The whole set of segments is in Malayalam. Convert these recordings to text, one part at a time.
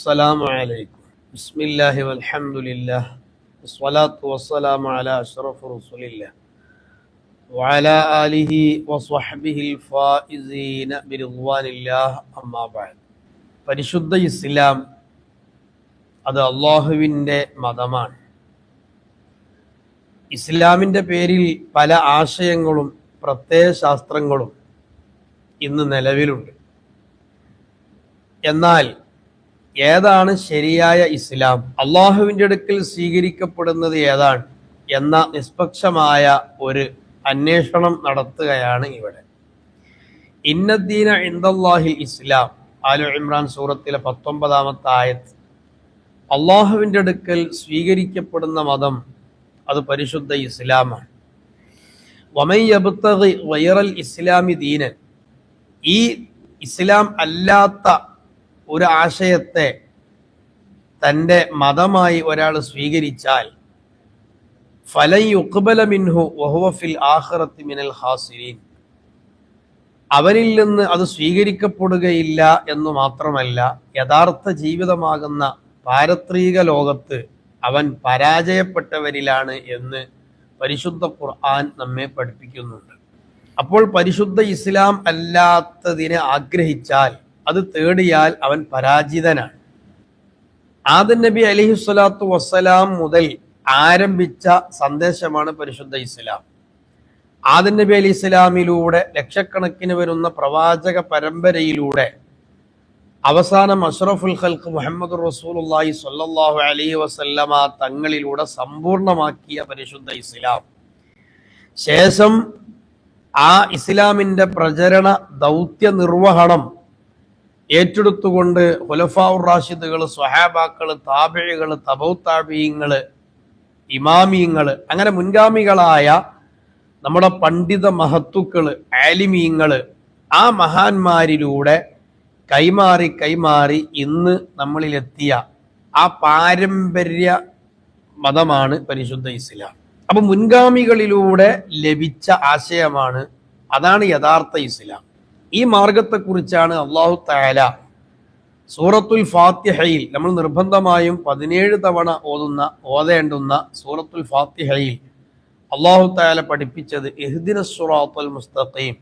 السلام عليكم بسم الله والحمد لله والصلاة والسلام على أشرف رسول الله وعلى آله وصحبه الفائزين برضوان الله أما بعد പരിശുദ്ധ ഇസ്ലാം അത് അള്ളാഹുവിൻ്റെ മതമാണ് ഇസ്ലാമിൻ്റെ പേരിൽ പല ആശയങ്ങളും പ്രത്യയശാസ്ത്രങ്ങളും ഇന്ന് നിലവിലുണ്ട് എന്നാൽ ഏതാണ് ശരിയായ ഇസ്ലാം? അള്ളാഹുവിന്റെ അടുക്കൽ സ്വീകരിക്കപ്പെടുന്നത് ഏതാണ്? എന്ന നിഷ്പക്ഷമായ ഒരു അന്വേഷണം നടത്തുകയാണ് ഇവിടെ. ഇന്നദ്ദീന ഇന്ദല്ലാഹിൽ ഇസ്ലാം ആലു ഇമ്രാൻ സൂറത്തിലെ പത്തൊമ്പതാമത്തെ ആയത്ത്. അള്ളാഹുവിന്റെ അടുക്കൽ സ്വീകരിക്കപ്പെടുന്ന മതം അത് പരിശുദ്ധ ഇസ്ലാമാണ്. വമയ്യബുത്തത് വൈറൽ ഇസ്ലാമി ദീനൻ. ഈ ഇസ്ലാം അല്ലാത്ത ഒരു ആശയത്തെ തന്റെ മതമായി ഒരാൾ സ്വീകരിച്ചാൽ ഫലൻ മിൻഹു വഹുവ ഫിൽ ആഖിറത്തി മിനൽ ഹാസിരീൻ. അവനിൽ നിന്ന് അത് സ്വീകരിക്കപ്പെടുകയില്ല എന്ന് മാത്രമല്ല യഥാർത്ഥ ജീവിതമാകുന്ന പാരത്രിക ലോകത്ത് അവൻ പരാജയപ്പെട്ടവരിലാണ് എന്ന് പരിശുദ്ധ ഖുർആൻ നമ്മെ പഠിപ്പിക്കുന്നുണ്ട്. അപ്പോൾ പരിശുദ്ധ ഇസ്ലാം അല്ലാത്തതിനെ ആഗ്രഹിച്ചാൽ അത് തേടിയാൽ അവൻ പരാജിതനാണ്. ആദൻ നബി അലിഹി സ്വലാത്തു വസ്സലാം മുതൽ ആരംഭിച്ച സന്ദേശമാണ് പരിശുദ്ധ ഇസ്ലാം. ആദൻ നബി അലി ഇസ്ലാമിലൂടെ ലക്ഷക്കണക്കിന് വരുന്ന പ്രവാചക പരമ്പരയിലൂടെ അവസാനം അഷ്റഫുൽ ഖൽഖ് മുഹമ്മദ് റസൂലുള്ളാഹി സ്വല്ലല്ലാഹു അലൈഹി വസല്ലമ തങ്ങളിലൂടെ സമ്പൂർണമാക്കിയ പരിശുദ്ധ ഇസ്ലാം. ശേഷം ആ ഇസ്ലാമിന്റെ പ്രചരണ ദൗത്യ നിർവഹണം ഏറ്റെടുത്തുകൊണ്ട് ഹുലഫാവുർ റാഷിദുകൾ സ്വഹാബാക്കൾ താബിഴികൾ തബൗ ഇമാമിയങ്ങൾ അങ്ങനെ മുൻഗാമികളായ നമ്മുടെ പണ്ഡിത മഹത്തുക്കൾ ആലിമീങ്ങൾ ആ മഹാന്മാരിലൂടെ കൈമാറി കൈമാറി ഇന്ന് നമ്മളിലെത്തിയ ആ പാരമ്പര്യ മതമാണ് പരിശുദ്ധ ഇസ്ലാം. അപ്പൊ മുൻഗാമികളിലൂടെ ലഭിച്ച ആശയമാണ് അതാണ് യഥാർത്ഥ ഇസ്ലാം. ഈ മാർഗത്തെക്കുറിച്ചാണ് അള്ളാഹു താല സൂറത്തുൽ ഫാത്തിഹയിൽ നമ്മൾ നിർബന്ധമായും പതിനേഴ് തവണ ഓതുന്ന ഓതേണ്ടുന്ന സൂറത്തുൽ ഫാത്തിഹയിൽ അള്ളാഹു താല പഠിപ്പിച്ചത് എഹ്ദിന സുറാത്തുൽ മുസ്തഖീം.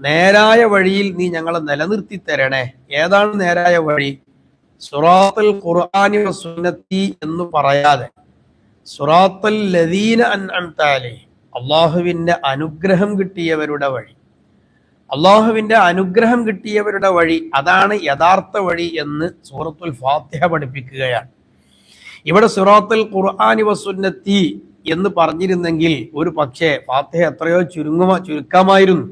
നേരായ വഴിയിൽ നീ ഞങ്ങളെ നിലനിർത്തി തരണേ. ഏതാണ് നേരായ വഴി? സുറാത്തുൽ ഖുർആാനി സുന്നത്തി എന്ന് പറയാതെ സുറാത്തുൽ ലദീന അൻഅംതാലേ അള്ളാഹുവിന്റെ അനുഗ്രഹം കിട്ടിയവരുടെ വഴി. അള്ളാഹുവിന്റെ അനുഗ്രഹം കിട്ടിയവരുടെ വഴി അതാണ് യഥാർത്ഥ വഴി എന്ന് സൂറത്തുൽ ഫാത്തിഹ പഠിപ്പിക്കുകയാണ്. ഇവിടെ സുറാത്തുൽ ഖുർആാനി വസുന്നത്തി എന്ന് പറഞ്ഞിരുന്നെങ്കിൽ ഒരു പക്ഷേ ഫാത്തിഹ എത്രയോ ചുരുങ്ങുമ ചുരുക്കമായിരുന്നു.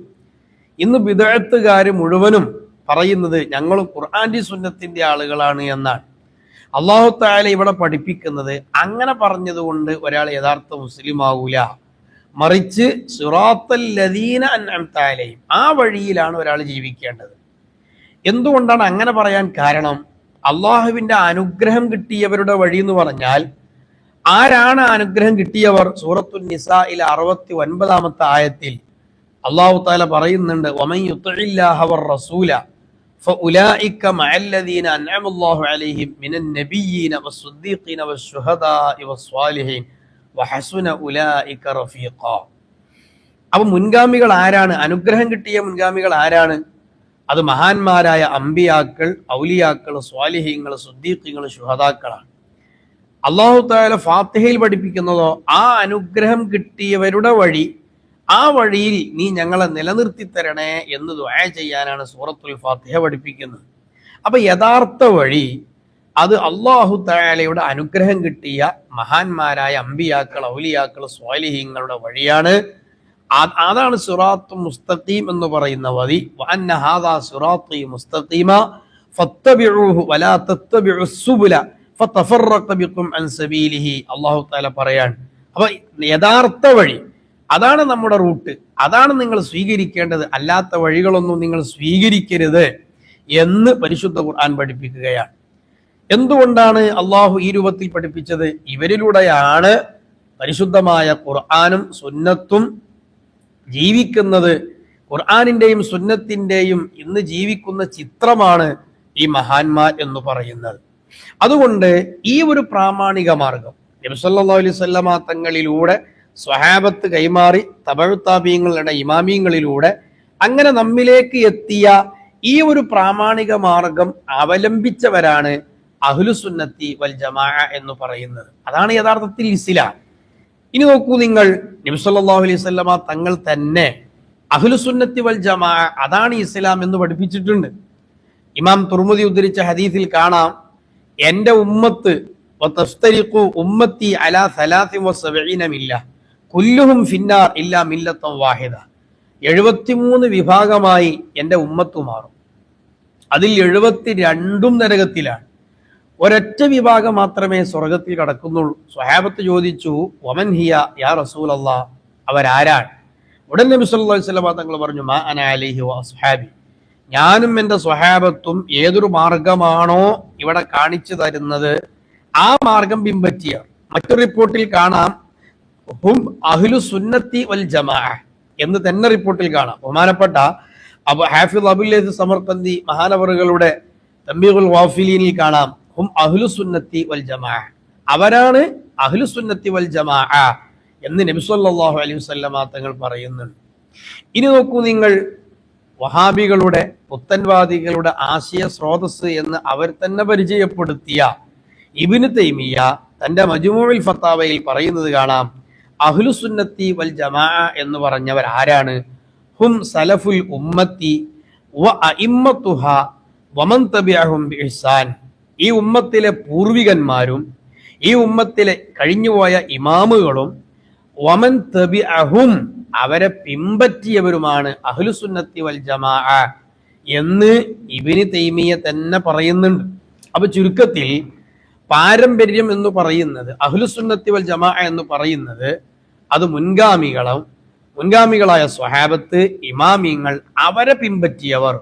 ഇന്ന് വിദഗ്ധക്കാർ മുഴുവനും പറയുന്നത് ഞങ്ങൾ ഖുർആാന്റെ സുന്നത്തിന്റെ ആളുകളാണ് എന്നാണ്. അള്ളാഹു താല ഇവിടെ പഠിപ്പിക്കുന്നത് അങ്ങനെ പറഞ്ഞതുകൊണ്ട് ഒരാൾ യഥാർത്ഥ മുസ്ലിം ആവൂല. മറിച്ച് സുറാത്തൽ ലദീന അൻഅംതാലയും ആ വഴിയിലാണ് ഒരാൾ ജീവിക്കേണ്ടത് എന്തുകൊണ്ടാണ് അങ്ങനെ പറയാൻ കാരണം അള്ളാഹുവിന്റെ അനുഗ്രഹം കിട്ടിയവരുടെ വഴി എന്ന് പറഞ്ഞാൽ ആരാണ് അനുഗ്രഹം കിട്ടിയവർ സൂറത്തുൽ നിസായിലെ അറുപത്തി ഒൻപതാമത്തെ ആയത്തിൽ അള്ളാഹു താല പറയുന്നുണ്ട് ഒമൻ യുത്തഇല്ലാഹ വർ റസൂല فأولئك مع الذين أنعم الله عليهم من النبيين والصديقين والشهداء والصالحين വഹസുന അപ്പൊ മുൻഗാമികൾ ആരാണ്? അനുഗ്രഹം കിട്ടിയ മുൻഗാമികൾ ആരാണ്? അത് മഹാന്മാരായ അമ്പിയാക്കൾ ഔലിയാക്കൾ സ്വാലിഹ്യങ്ങൾ സുദ്ദീഖ്യങ്ങൾ ശുഹതാക്കളാണ് അള്ളാഹു താല ഫാത്തിഹയിൽ പഠിപ്പിക്കുന്നതോ ആ അനുഗ്രഹം കിട്ടിയവരുടെ വഴി ആ വഴിയിൽ നീ ഞങ്ങളെ നിലനിർത്തി തരണേ എന്ന് ദ്വായ ചെയ്യാനാണ് സൂറത്തുൽ ഫാത്തിഹ പഠിപ്പിക്കുന്നത്. അപ്പൊ യഥാർത്ഥ വഴി അത് അള്ളാഹു താലയുടെ അനുഗ്രഹം കിട്ടിയ മഹാന്മാരായ അമ്പിയാക്കൾ ഔലിയാക്കൾ സ്വാലിഹീങ്ങളുടെ വഴിയാണ്. അതാണ് സുറാത്ത് മുസ്തഖീം എന്ന് പറയുന്ന വതി ഹാദാ സുറാത്തി മുസ്തഖീമ ഫത്തബിഉഹു വലാ അൻ സബീലിഹി. അല്ലാഹു തആല പറയാണ്. അപ്പൊ യഥാർത്ഥ വഴി അതാണ് നമ്മുടെ റൂട്ട്. അതാണ് നിങ്ങൾ സ്വീകരിക്കേണ്ടത്. അല്ലാത്ത വഴികളൊന്നും നിങ്ങൾ സ്വീകരിക്കരുത് എന്ന് പരിശുദ്ധ ഖുർആൻ പഠിപ്പിക്കുകയാണ്. എന്തുകൊണ്ടാണ് അള്ളാഹു ഈ രൂപത്തിൽ പഠിപ്പിച്ചത്? ഇവരിലൂടെയാണ് പരിശുദ്ധമായ ഖുർആാനും സുന്നത്തും ജീവിക്കുന്നത്. ഖുർആാനിന്റെയും സുന്നത്തിന്റെയും ഇന്ന് ജീവിക്കുന്ന ചിത്രമാണ് ഈ മഹാന്മാർ എന്ന് പറയുന്നത്. അതുകൊണ്ട് ഈ ഒരു പ്രാമാണിക മാർഗം നബിസല്ലാ അലൈഹി സ്വല്ലമ തങ്ങളിലൂടെ സ്വഹാബത്ത് കൈമാറി തപഴുത്താബീങ്ങളുടെ ഇമാമിയങ്ങളിലൂടെ അങ്ങനെ നമ്മിലേക്ക് എത്തിയ ഈ ഒരു പ്രാമാണിക മാർഗം അവലംബിച്ചവരാണ് അഹ്ലുസുന്നത്തി വൽ ജമാ എന്ന് പറയുന്നത്. അതാണ് യഥാർത്ഥത്തിൽ ഇസ്ലാം ഇനി നോക്കൂ നിങ്ങൾ നബിസല്ലാഹു അലൈഹി സ്വല്ലമ തങ്ങൾ തന്നെ അഹ്ലുസുന്നത്തി വൽ ജമാ അതാണ് ഇസ്ലാം എന്ന് പഠിപ്പിച്ചിട്ടുണ്ട്. ഇമാം തുർമുദി ഉദ്ധരിച്ച ഹദീസിൽ കാണാം എന്റെ ഉമ്മത്ത് ഉമ്മത്തി അലാ സലാസിൻ വസബഈന മില്ല കുല്ലുഹും ഫിന്നാർ ഇല്ലാ മില്ലത്തൻ വാഹിദ. എഴുപത്തിമൂന്ന് വിഭാഗമായി എന്റെ ഉമ്മത്ത് മാറും. അതിൽ എഴുപത്തി രണ്ടും നരകത്തിലാണ്. ഒരൊറ്റ വിഭാഗം മാത്രമേ സ്വർഗത്തിൽ കടക്കുന്നുള്ളൂ. സ്വഹാബത്ത് ചോദിച്ചു ഒമൻ ഹിയ യാ റസൂൽ അള്ളാ അവരാരാണ്? ഉടൻ നബി വസല്ലം തങ്ങൾ പറഞ്ഞു മാ അന അലൈഹി വസ്ഹാബി ഞാനും എന്റെ സ്വഹാബത്തും ഏതൊരു മാർഗമാണോ ഇവിടെ കാണിച്ചു തരുന്നത്? ആ മാർഗം പിൻപറ്റിയ മറ്റൊരു റിപ്പോർട്ടിൽ കാണാം ഹും അഹ്ലു സുന്നത്തി വൽ ജമാ എന്ന് തന്നെ റിപ്പോർട്ടിൽ കാണാം. ബഹുമാനപ്പെട്ട അബു ഹാഫിദ് അബുൽ സമർപ്പന്തി മഹാനവറുകളുടെ തമ്പികുൽ വാഫിലീനിൽ കാണാം ഹും അഹ്ലു സുന്നത്തി വൽ ജമാ അവരാണ് അഹ്ലു സുന്നത്തി വൽ ജമാ എന്ന് നബി സല്ലല്ലാഹു അലൈഹി വസല്ലമ തങ്ങൾ പറയുന്നുണ്ട്. ഇനി നോക്കൂ നിങ്ങൾ വഹാബികളുടെ പുത്തൻവാദികളുടെ ആശയ സ്രോതസ് എന്ന് അവർ തന്നെ പരിചയപ്പെടുത്തിയ ഇബിന് തൈമിയ തന്റെ മജുമുൽ ഫത്താവയിൽ പറയുന്നത് കാണാം. അഹ്ലുസുന്നത്തി വൽ ജമാ എന്ന് പറഞ്ഞവർ ആരാണ്? ഹും സലഫുൽ ഉമ്മത്തി വ അഇമ്മത്തുഹ വമൻ തബിഅഹും ബിഇഹ്സാൻ ഈ ഉമ്മത്തിലെ പൂർവികന്മാരും ഈ ഉമ്മത്തിലെ കഴിഞ്ഞുപോയ ഇമാമുകളും വമൻ തബി അഹും അവരെ പിമ്പറ്റിയവരുമാണ് അഹ്ലുസുന്നത്തി വൽ ജമാ എന്ന് ഇബിന് തൈമിയ തന്നെ പറയുന്നുണ്ട്. അപ്പൊ ചുരുക്കത്തിൽ പാരമ്പര്യം എന്ന് പറയുന്നത് അഹ്ലുസുന്നത്തി വൽ ജമാ എന്ന് പറയുന്നത് അത് മുൻഗാമികളും മുൻഗാമികളായ സ്വഹാബത്ത് ഇമാമിങ്ങൾ അവരെ പിൻപറ്റിയവർ.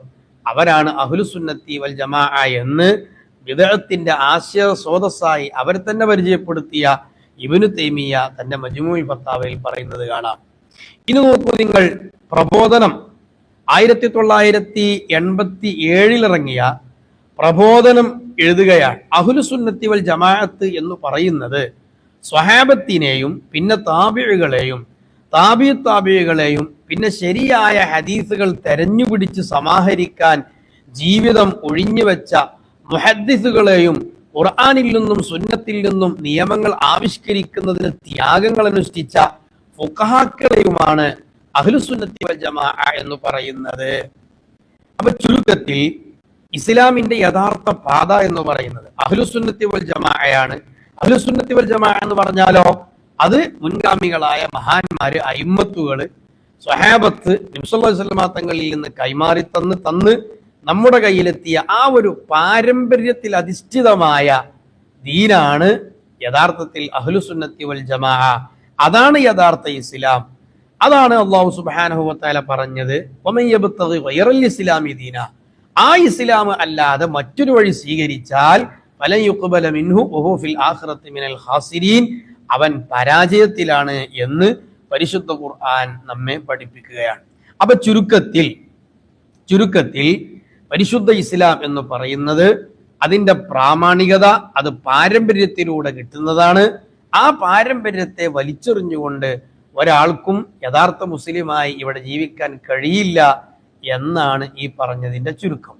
അവരാണ് അഹ്ലുസുന്നത്തി വൽ ജമാ എന്ന് വിദേഹത്തിന്റെ ആശയ സ്രോതസ്സായി അവരെ തന്നെ പരിചയപ്പെടുത്തിയ ഇബ്നു തൈമിയ തന്റെ മജുമുൽ ഫത്താവയിൽ പറയുന്നത് കാണാം. ഇനി നോക്കൂ നിങ്ങൾ പ്രബോധനം. ആയിരത്തി തൊള്ളായിരത്തി എൺപത്തി ഏഴിൽ ഇറങ്ങിയ പ്രബോധനം എഴുതുകയാണ്. അഹുലുസുന്നത്തി വൽ ജമാഅത്ത് എന്ന് പറയുന്നത് സ്വഹാബത്തിനെയും പിന്നെ താബിഴുകളെയും താബി താബിഴുകളെയും പിന്നെ ശരിയായ ഹദീസുകൾ തെരഞ്ഞുപിടിച്ച് സമാഹരിക്കാൻ ജീവിതം ഒഴിഞ്ഞുവെച്ച മുഹദ്ദിസുകളെയും ഖുർആാനിൽ നിന്നും സുന്നത്തിൽ നിന്നും നിയമങ്ങൾ ആവിഷ്കരിക്കുന്നതിന് ത്യാഗങ്ങൾ അനുഷ്ഠിച്ച ഫുഖഹാക്കളെയുമാണ് അഹ്ലുസുന്നത്തി വൽ ജമാ എന്ന് പറയുന്നത്. അപ്പൊ ചുരുക്കത്തിൽ ഇസ്ലാമിന്റെ യഥാർത്ഥ പാത എന്ന് പറയുന്നത് അഹ്ലുസുന്നത്തി വൽ ജമാഅയാണ്. അഹ്ലുസുന്നത്തി വൽ ജമാഅ എന്ന് പറഞ്ഞാലോ അത് മുൻഗാമികളായ മഹാന്മാര് അയിമത്തുകൾ സ്വഹാബത്ത് നിംസല്ലാ തങ്ങളിൽ നിന്ന് കൈമാറി തന്ന് തന്ന് നമ്മുടെ കയ്യിലെത്തിയ ആ ഒരു പാരമ്പര്യത്തിൽ അധിഷ്ഠിതമായ ദീനാണ് യഥാർത്ഥത്തിൽ അഹ്ലുസുന്നത്തി വൽ ജമാഅ. അതാണ് യഥാർത്ഥ ഇസ്ലാം. അതാണ് അള്ളാഹു സുബാനഹുവത്താല പറഞ്ഞത് വൈറൽ ഇസ്ലാമി ദീന. ആ ഇസ്ലാം അല്ലാതെ മറ്റൊരു വഴി സ്വീകരിച്ചാൽ അവൻ പരാജയത്തിലാണ് എന്ന് പരിശുദ്ധ ഖുർആൻ നമ്മെ പഠിപ്പിക്കുകയാണ്. അപ്പൊ ചുരുക്കത്തിൽ ചുരുക്കത്തിൽ പരിശുദ്ധ ഇസ്ലാം എന്ന് പറയുന്നത് അതിന്റെ പ്രാമാണികത അത് പാരമ്പര്യത്തിലൂടെ കിട്ടുന്നതാണ്. ആ പാരമ്പര്യത്തെ വലിച്ചെറിഞ്ഞുകൊണ്ട് ഒരാൾക്കും യഥാർത്ഥ മുസ്ലിമായി ഇവിടെ ജീവിക്കാൻ കഴിയില്ല എന്നാണ് ഈ പറഞ്ഞതിന്റെ ചുരുക്കം.